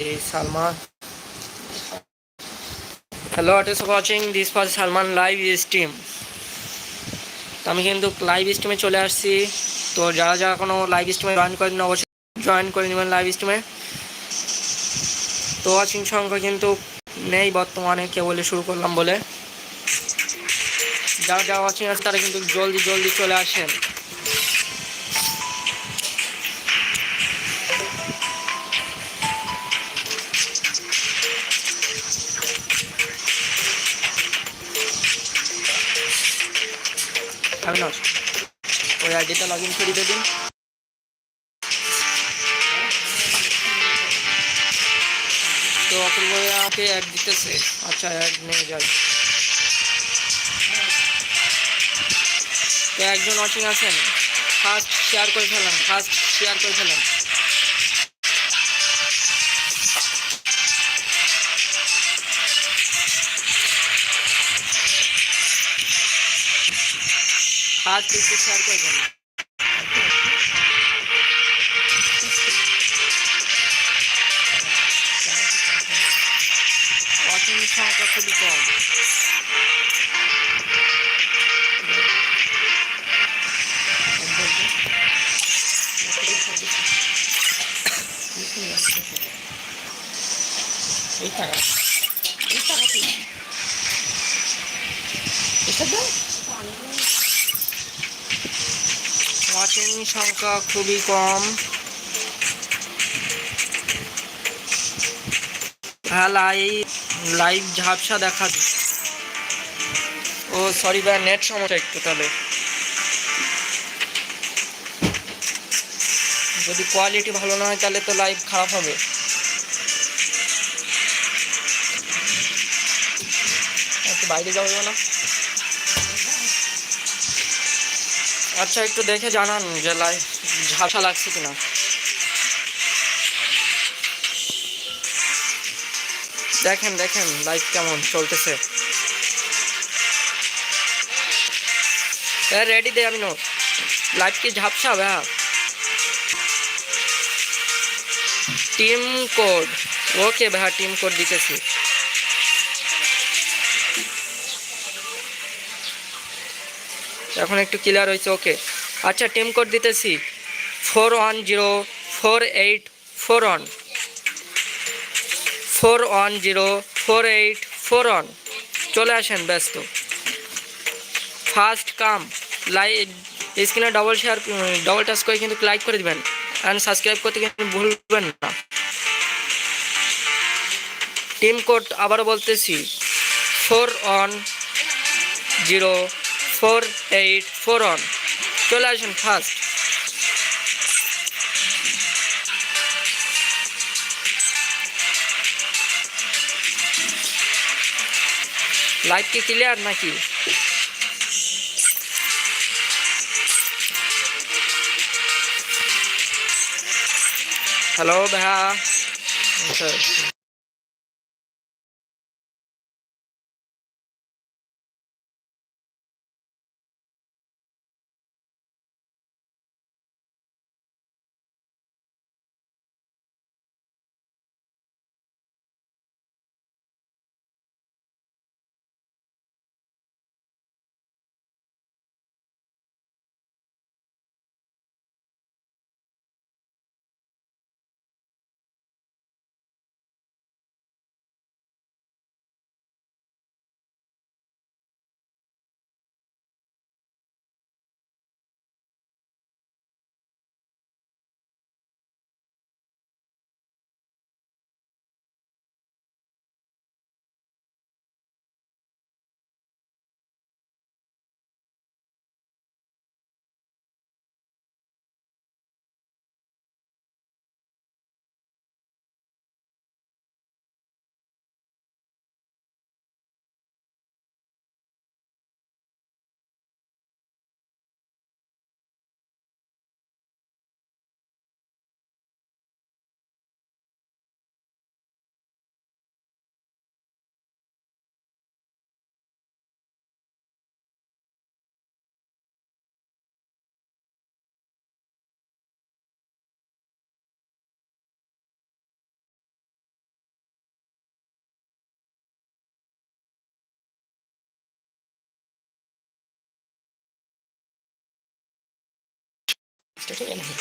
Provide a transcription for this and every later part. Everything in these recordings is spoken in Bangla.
Salman. Hello, it is watching. This was Salman live stream. তো আমি কিন্তু লাইভ স্ট্রিমে চলে আসছি। তো যারা যারা কোনো লাইভ স্ট্রিমে জয়েন করেন অবশ্যই জয়েন করে নেবেন লাইভ স্ট্রিমে তো ওয়াচিং সংখ্যা কিন্তু নেই বর্তমানে কেবলই শুরু করলাম বলে। যারা যারা ওয়াচিং আছে তারা কিন্তু জলদি জলদি চলে আসেন। অবিনাশ ওই আইডিটা লগ ইন করে দিন। তো অপূর্ব আমাকে অ্যাড দিতেছে। আচ্ছা অ্যাড নিয়ে যাই। তো একজন ওয়াচিং আছেন। ফার্স্ট শেয়ার করে ফেলাম ফার্স্ট শেয়ার করে ফেলাম ফার্স্ট একটু শেয়ার করে ফেলাম ওয়াচিং সংখ্যা খুবই কম এই ওয়াচিং সংখ্যা খুবই কম। হ্যাঁ লাইভ লাইভ ঝাপসা দেখা ও সরি ভাই নেট সমস্যা একটু তাহলে। যদি কোয়ালিটি ভালো না হয়, তাহলে তো লাইভ খারাপ হবে। বাইরে যাওয়া যাবে না। আচ্ছা একটু দেখে জানান যে লাইভ ঝাপসা লাগছে কিনা। দেখেন দেখেন লাইভ কেমন চলতেছে। রেডি দে আমি লাইভ কি ঝাপসা, ভাইয়া? Team code. ওকে, ভাইয়া, টিম কোড দিতেছি। এখন একটু ক্লিয়ার হয়েছে ওকে আচ্ছা টিম কোড দিতেছি। Four one zero four eight four one four one zero four eight four one চলে আসেন, ব্যস্ত। ফার্স্ট কাম লাইক স্ক্রিনে ডবল শেয়ার ডবল টাচ করে কিন্তু লাইক করে দিবেন। অ্যান্ড সাবস্ক্রাইব করতে কিন্তু ভুলবেন না। টিম কোড আবারও বলতেছি। Four one zero four eight four one চলে আসেন ফার্স্ট লাইভ কি ক্লিয়ার নাকি হ্যালো ভাইয়া ঠিক আছে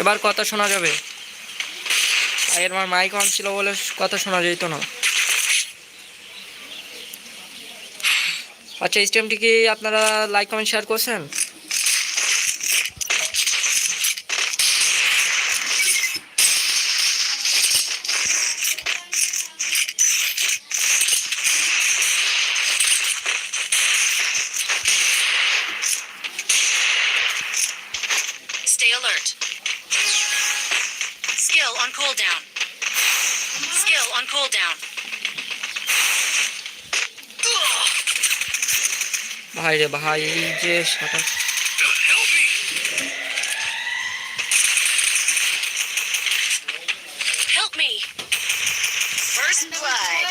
এবার কথা শোনা যাবে। আগের আমার মাইক অন ছিল বলে কথা শোনা যেত না। আচ্ছা স্টেমটি কি আপনারা লাইক কমেন্ট শেয়ার করছেন? On cooldown. Skill on cooldown. ভাই রে ভাই এই যে সাঁতার Help me. First blood.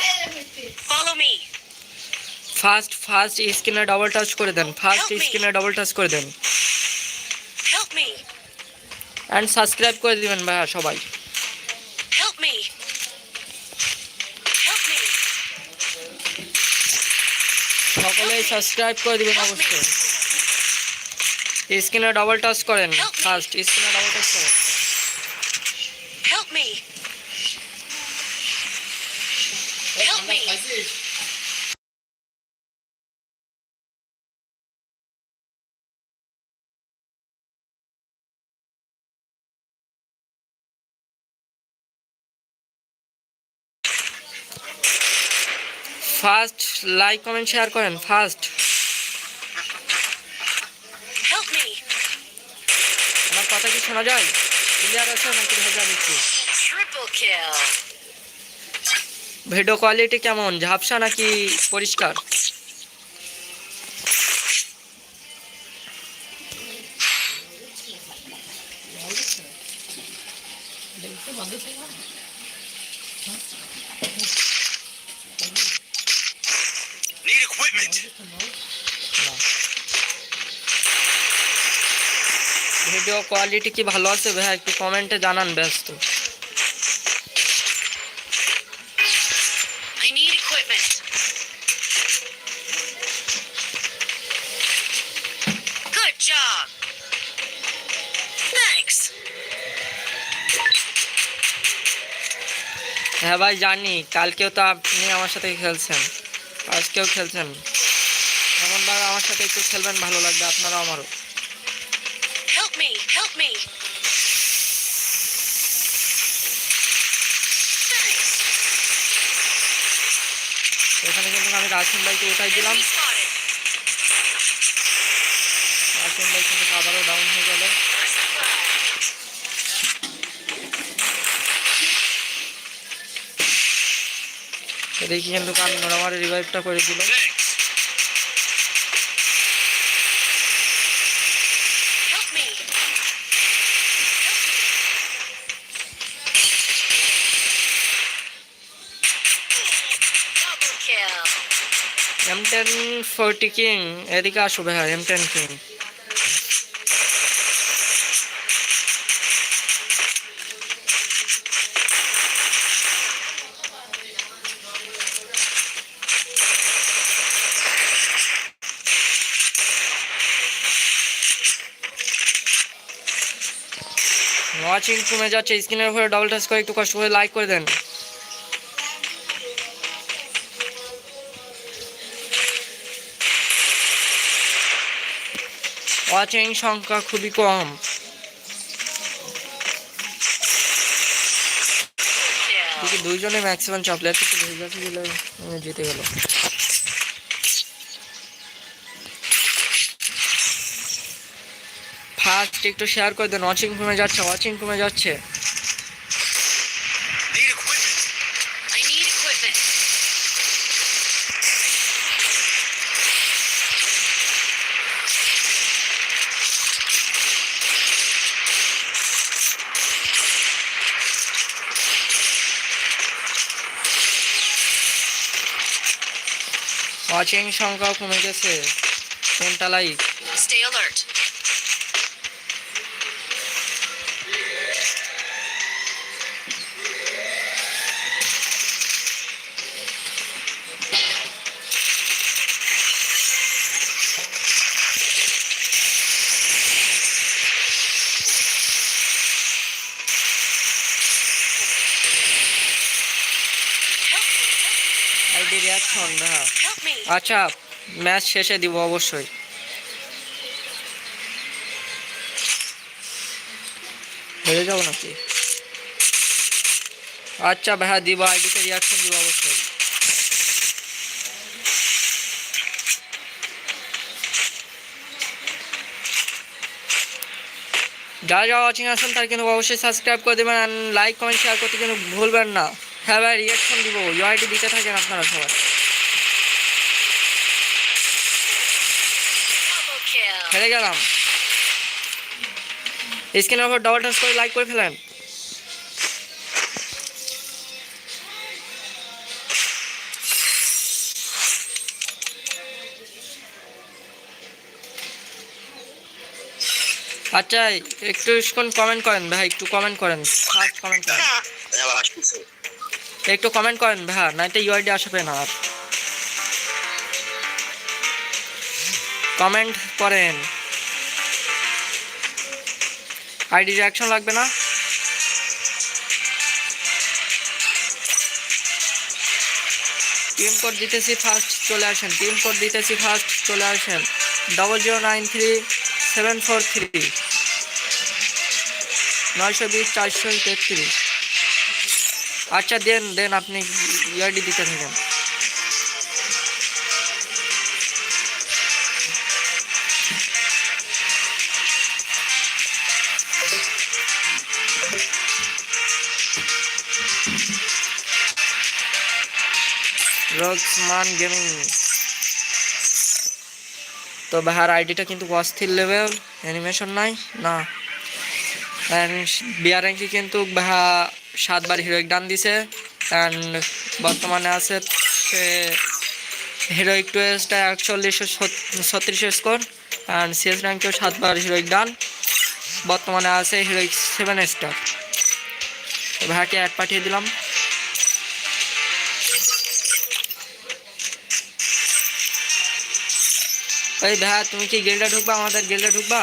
Follow me. First first স্ক্রিনে ডবল টাচ করে দেন ফার্স্ট. স্ক্রিনে ডবল টাচ করে দেন অ্যান্ড সাবস্ক্রাইব করে দিবেন ভাইয়া সবাই me. Help me. সকলেই সাবস্ক্রাইব করে দিবেন. অবশ্যই স্ক্রিনে ডবল টাচ করেন ফার্স্ট স্ক্রিনে ডবল টাচ করেন Help me. Help me. First like comment share করেন ফার্স্ট আমার কথা কি শোনা যায়? ক্লিয়ার আছে নাকি ভেজা দিচ্ছি ভিডিও কোয়ালিটি কেমন? ঝাপসা নাকি পরিষ্কার? কোয়ালিটি কি ভালো আছে ভাই? একটু কমেন্টে জানান ব্যস্ত. হ্যাঁ ভাই জানি। কালকেও তো আপনি আমার সাথে খেলছেন। আজকেও খেলছেন। এমনভাবে আমার সাথে একটু খেলবেন ভালো লাগবে আপনারাও আমারও। Help me. এখানে কিন্তু আমি রাসিম ভাইকে উঠাই দিলাম Enemy ভাই কিন্তু আবারও ডাউন হয়ে গেল. এদিকে কিন্তু কান আমার রিভাইভটা করে দিল টেন ফোরটি কিং এদিকে আসো ভাই এম টেন কিং ওয়াচিং কমে যাচ্ছে স্ক্রিনের উপরে ডবল টাচ করে, একটু কষ্ট করে লাইক করে দেন। ওয়াচিং সংখ্যা খুবই কম। দুইজনে ম্যাক্সিমাম চকলেট লেট ভেজে গেছে গেলে জিতে গেল। ফার্স্ট একটু শেয়ার করে দেন ওয়াচিং কমে যাচ্ছে ওয়াচিং কমে যাচ্ছে। ওয়াচিং সংখ্যাও কমে গেছে কোনটা লাইক স্টে alert. আচ্ছা ম্যাচ শেষে দিব অবশ্যই। হেরে যাব নাকি? আচ্ছা ভাইয়া দিব, আইডিতে রিয়াকশন দিব অবশ্যই। যারা যারা ওয়াচিং আসুন তার কিন্তু অবশ্যই সাবস্ক্রাইব করে দেবেন লাইক কমেন্ট শেয়ার করতে কিন্তু ভুলবেন না। হ্যাঁ ভাই রিয়াকশন দিব। ইউআইডি দিতে থাকেন আপনারা সবাই। হেরে গেলাম। স্ক্রিনের উপর ডবল টাচ করে লাইক করে ফেলেন। আচ্ছা একটু কমেন্ট করেন ভাই একটু কমেন্ট করেন। ফার্স্ট কমেন্ট করেন। একটু কমেন্ট করেন ভাই নাইতে ইউআইডি আসবে না আর। কমেন্ট করেন। আইডি রিয়াকশন লাগবে না? টিম কোড দিতেছি ফার্স্ট চলে আসেন। টিম কোড দিতেছি ফার্স্ট চলে আসেন। Double zero nine three seven four three নয়শো বিশ, চারশো তেত্রিশ। আচ্ছা দেন দেন, আপনি ইআইডি দিতে থাকেন। Roxman gaming. তো বাহার আইডিটা কিন্তু অস্থির লেভেল অ্যানিমেশন নাই, না। বিয়ার র্যাঙ্কি কিন্তু বাহা সাতবার হিরোইক ডান দিছে। অ্যান্ড বর্তমানে আছে সে হিরোইক টুয়েসটা একচল্লিশশো ছত্রিশ স্কোর অ্যান্ড সিএস র্যাঙ্কেও সাতবার হিরোইক ডান। বর্তমানে আছে হিরোইক সেভেন স্টার ভাইকে অ্যাড পাঠিয়ে দিলাম। এই ভাইয়া তুমি কি গেলটা ঢুকবা আমাদের গেলটা ঢুকবা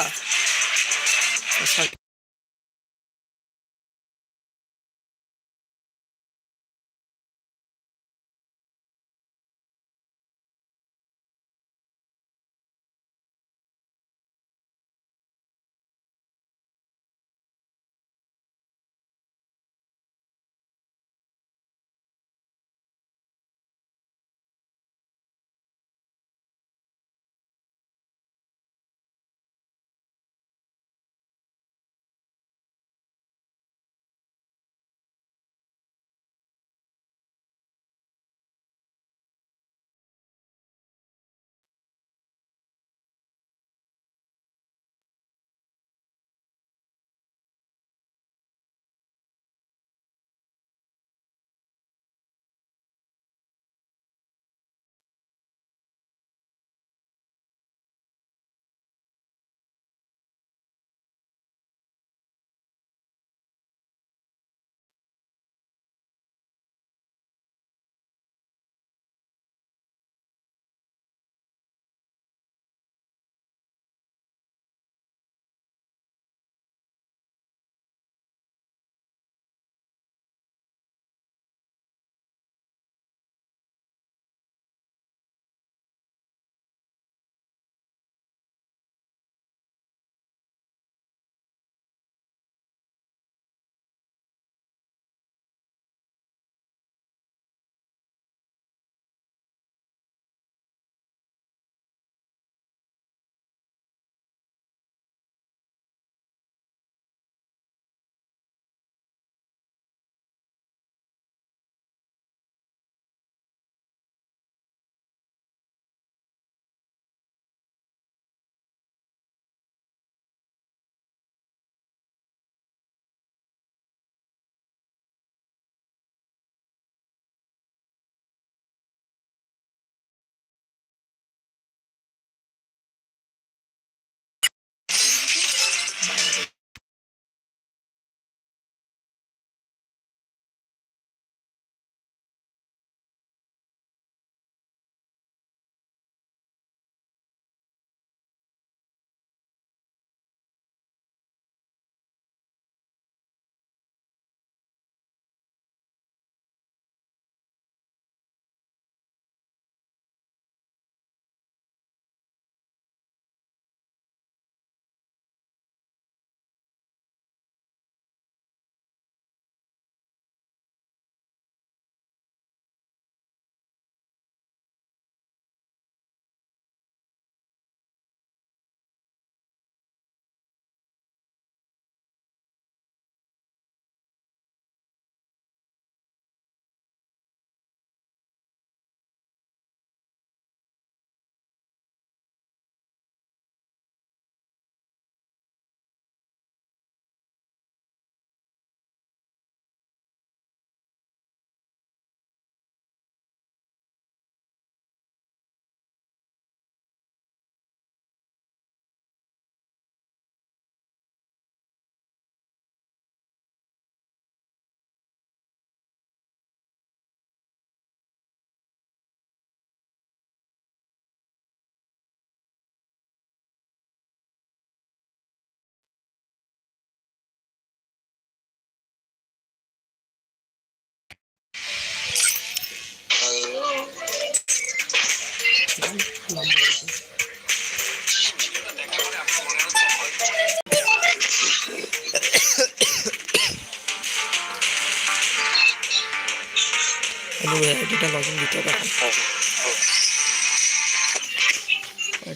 আইডিটা লগ ইন দিতে হবে এখন।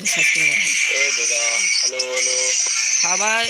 সাবস্ক্রাইব হ্যালো হ্যালো হ্যাঁ ভাই